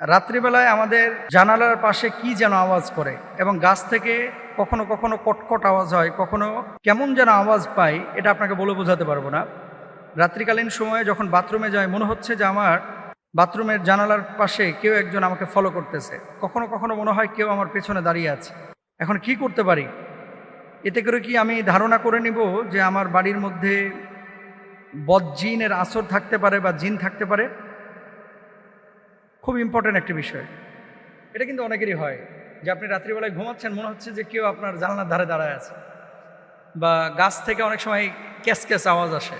রাত্রিবেলায় আমাদের জানালার পাশে কি যেন আওয়াজ করে এবং গাছ থেকে কখনো কখনো কটকট আওয়াজ হয়, কখনো কেমন যেন আওয়াজ পাই, এটা আপনাকে বলে বোঝাতে পারব না। রাত্রিকালীন সময়ে যখন বাথরুমে যায় মনে হচ্ছে যে আমার বাথরুমের জানালার পাশে কেউ একজন আমাকে ফলো করতেছে। কখনো কখনো মনে হয় কেউ আমার পেছনে দাঁড়িয়ে আছে। এখন কি করতে পারি? এতে করে কি আমি ধারণা করে নিব যে আমার বাড়ির মধ্যে বদজিনের আসর থাকতে পারে বা জিন থাকতে পারে? খুব ইম্পর্ট্যান্ট একটি বিষয়। এটা কিন্তু অনেকেরই হয় যে আপনি রাত্রিবেলায় ঘুমাচ্ছেন, মনে হচ্ছে যে কেউ আপনার জানলার ধারে দাঁড়ায় আছে বা গাছ থেকে অনেক সময় ক্যাস ক্যাস আওয়াজ আসে।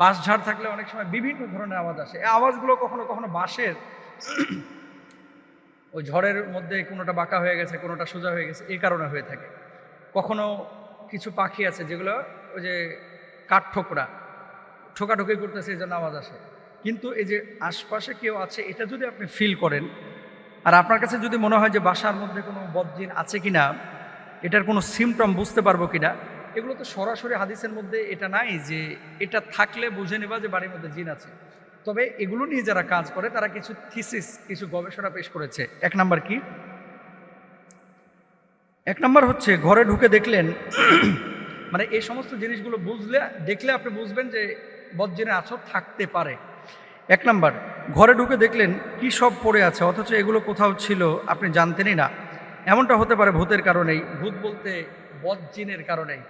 বাঁশ ঝাড় থাকলে অনেক সময় বিভিন্ন ধরনের আওয়াজ আসে। এই আওয়াজগুলো কখনো কখনো বাঁশের ওই ঝড়ের মধ্যে কোনোটা বাঁকা হয়ে গেছে, কোনোটা সোজা হয়ে গেছে, এই কারণে হয়ে থাকে। কখনো কিছু পাখি আছে যেগুলো ওই যে কাঠ ঠোকরা, ঠোকাঠুকি করতেছে, এই জন্য আওয়াজ আসে। কিন্তু এই যে আশপাশে কেউ আছে, এটা যদি আপনি ফিল করেন, আর আপনার কাছে যদি মনে হয় যে বাসার মধ্যে কোনো বদজিন আছে কিনা, এটার কোনো সিমটম বুঝতে পারব কিনা, এগুলো তো সরাসরি হাদিসের মধ্যে এটা নাই যে এটা থাকলে বুঝে নেবা যে বাড়ির মধ্যে জিন আছে। তবে এগুলো নিয়ে যারা কাজ করে, তারা কিছু থিসিস কিছু গবেষণা পেশ করেছে। এক নাম্বার কি? এক নাম্বার হচ্ছে ঘরে ঢুকে দেখলেন মানে এই সমস্ত জিনিসগুলো বুঝলে, দেখলে আপনি বুঝবেন যে বদজিনের আছর থাকতে পারে। এক নাম্বার, ঘরে ঢুকে দেখলেন কি সব পড়ে আছে, অথচ এগুলো কোথাও ছিল, আপনি জানতেনই না। এমনটা হতে পারে ভূতের কারণেই, ভূত বলতে বজ্জিনের কারণেই।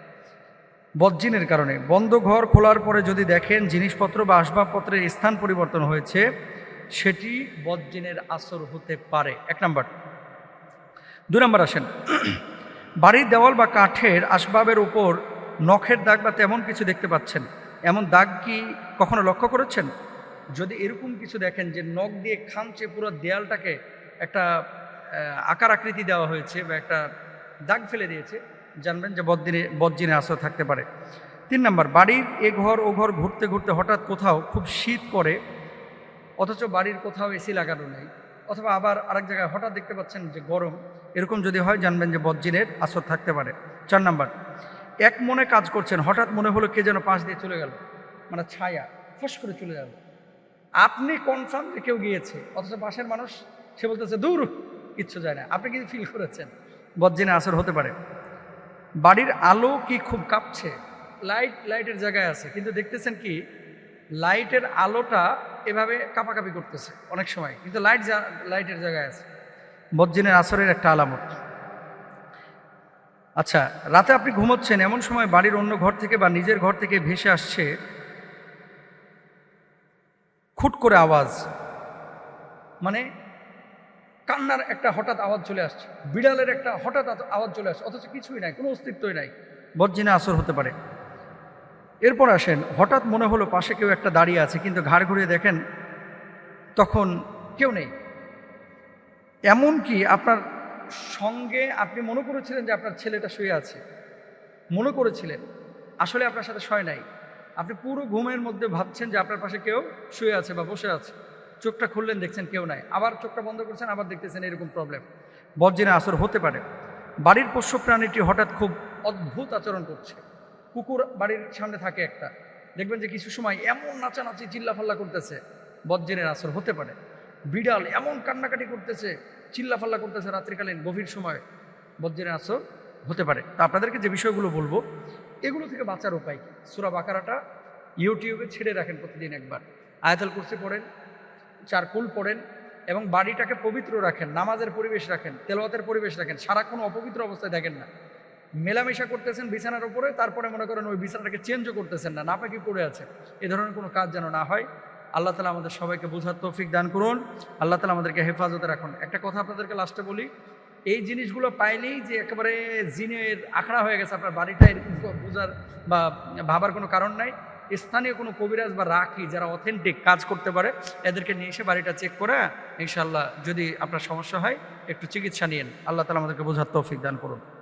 বজ্জিনের কারণে। বন্ধ ঘর খোলার পরে যদি দেখেন জিনিসপত্র বা আসবাবপত্রের স্থান পরিবর্তন হয়েছে, সেটি বজ্জিনের আসর হতে পারে। এক নাম্বার। দুই নম্বর আসেন। বাড়ির দেওয়াল বা কাঠের আসবাবের উপর নখের দাগ বা তেমন কিছু দেখতে পাচ্ছেন। এমন দাগ কি কখনো লক্ষ্য করেছেন? যদি এরকম কিছু দেখেন যে নখ দিয়ে খামচে পুরো দেয়ালটাকে একটা আকার আকৃতি দেওয়া হয়েছে বা একটা দাগ ফেলে দিয়েছে, জানবেন যে বদিনে বজ্জিনে আশ্রয় থাকতে পারে। তিন নম্বর, বাড়ির এ ঘর ও ঘর ঘুরতে ঘুরতে হঠাৎ কোথাও খুব শীত করে অথচ বাড়ির কোথাও এসি লাগানো নেই, অথবা আবার আরেক জায়গায় হঠাৎ দেখতে পাচ্ছেন যে গরম, এরকম যদি হয় জানবেন যে বজ্জিনের আসর থাকতে পারে। চার নাম্বার, এক মনে কাজ করছেন, হঠাৎ মনে হলো কে যেন পাশ দিয়ে চলে গেল মানে ছায়া, ফস করে চলে গেল। আপনি কনফার্ম যে কেউ গিয়েছে? অথচ পাশের মানুষ, সে বলতেছে, দূর, কিচ্ছু যায় না। আপনি কি ফিল করেছেন? বজ্জিনে আসর হতে পারে। বাড়ির আলো কি খুব কাঁপছে? লাইট লাইটের জায়গায় আছে। কিন্তু দেখতেছেন কি লাইটের আলোটা এভাবে কাঁপাকাপি করতেছে অনেক সময়। কিন্তু লাইট লাইটের জায়গায় আছে। বজ্জিনের আসরের একটা আলামত। আচ্ছা রাতে আপনি ঘুমোচ্ছেন, এমন সময় বাড়ির অন্য ঘর থেকে বা নিজের ঘর থেকে ভেসে আসছে খুট করে আওয়াজ। মানে কান্নার একটা হঠাৎ আওয়াজ চলে আসছে। বিড়ালের একটা হঠাৎ আওয়াজ চলে আসছে। অথচ কিছুই নাই, কোনো অস্তিত্বই নাই। বজ্জিনে আসর হতে পারে। এরপর আসেন, হঠাৎ মনে হলো পাশে কেউ একটা দাঁড়িয়ে আছে, কিন্তু ঘাড় ঘুরিয়ে দেখেন তখন কেউ নেই। এমন কি আপনার সঙ্গে আপনি মনে করেছিলেন যে আপনার ছেলেটা শুয়ে আছে? মনে করেছিলেন। আসলে আপনার সাথে শয় নাই। আপনি পুরো ঘুমের মধ্যে ভাবছেন যে আপনার পাশে কেউ শুয়ে আছে বা বসে আছে। চোখটা খুললেন, দেখছেন কেউ নাই। আবার চোখটা বন্ধ করছেন, আবার দেখতেছেন এরকম প্রবলেম বজ্জিনে আসর হতে পারে। বাড়ির পোষ্য প্রাণীটি হঠাৎ খুব অদ্ভুত আচরণ করছে। কুকুর বাড়ির সামনে থাকে একটা। দেখবেন যে কিছু সময় এমন নাচানাচি, চিল্লাফাল্লা করতেছে। বজ্জিনের আসর হতে পারে। বিড়াল এমন কান্নাকাটি করতেছে, চিল্লাফাল্লা করতেছে রাত্রিকালীন গভীর সময়। বজ্জিনের আসর হতে পারে। তা আপনাদেরকে যে বিষয়গুলো বলব এগুলো থেকে বাঁচার উপায় কি? সুরা বাকারাটা ইউটিউবে ছেড়ে রাখেন প্রতিদিন একবার। আয়াতাল কুরসি পড়েন চারকুল পড়েন এবং বাড়িটাকে পবিত্র রাখেন, নামাজের পরিবেশ রাখেন, তেলাওয়াতের পরিবেশ রাখেন, সারাক্ষণ অপবিত্র অবস্থায় দেখেন না। মেলামেশা করতেছেন বিছানার উপরে, তারপরে মনে করেন ওই বিছানাটাকে চেঞ্জও করতেছেন না না নাপাকি পড়ে আছে। এ ধরনের কোনো কাজ যেন না হয়। আল্লাহ তালা আমাদের সবাইকে বোঝার তৌফিক দান করুন। আল্লাহ তালা আমাদেরকে হেফাজতে রাখুন। একটা কথা আপনাদেরকে লাস্টে বলি এই জিনিসগুলো পাইলেই যে একেবারে জিনের আখড়া হয়ে গেছে, আপনার বাড়িটা এরকম বোঝার বা ভাবার কোনো কারণ নাই। স্থানীয় কোনো কবিরাজ বা রাখি যারা অথেন্টিক কাজ করতে পারে, এদেরকে নিয়ে এসে বাড়িটা চেক করে ইনশাল্লাহ যদি আপনার সমস্যা হয়, একটু চিকিৎসা নিন আল্লাহ তালা আমাদেরকে বোঝার তৌফিক দান করুন।